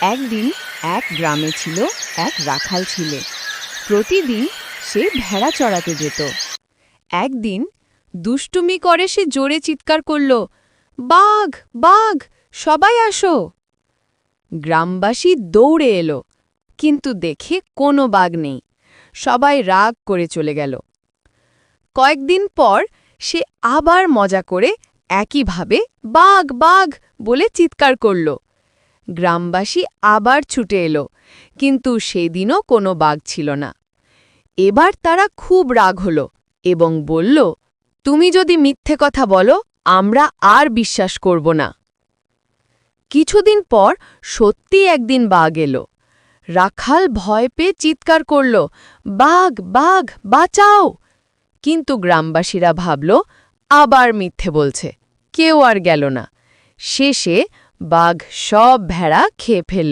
একদিন এক গ্রামে ছিল, এক রাখাল ছিল। প্রতিদিন সে ভেড়া চড়াতে যেত। একদিন দুষ্টুমি করে সে জোরে চিৎকার করল, বাঘ বাঘ, সবাই আসো। গ্রামবাসী দৌড়ে এলো, কিন্তু দেখে কোনো বাঘ নেই। সবাই রাগ করে চলে গেল। কয়েকদিন পর সে আবার মজা করে একইভাবে বাঘ বাঘ বলে চিৎকার করল। গ্রামবাসী আবার ছুটে এলো, কিন্তু সেদিনও কোনো বাঘ ছিল না। এবার তারা খুব রাগ হল এবং বলল, তুমি যদি মিথ্যে কথা বলো, আমরা আর বিশ্বাস করব না। কিছুদিন পর সত্যি একদিন বাঘ এলো। রাখাল ভয় পেয়ে চিৎকার করল, বাঘ বাঘ, বাঁচাও! কিন্তু গ্রামবাসীরা ভাবল, আবার মিথ্যে বলছে, কেউ আর গেল না। শেষে বাঘ সব ভেড়া খেয়ে ফেলল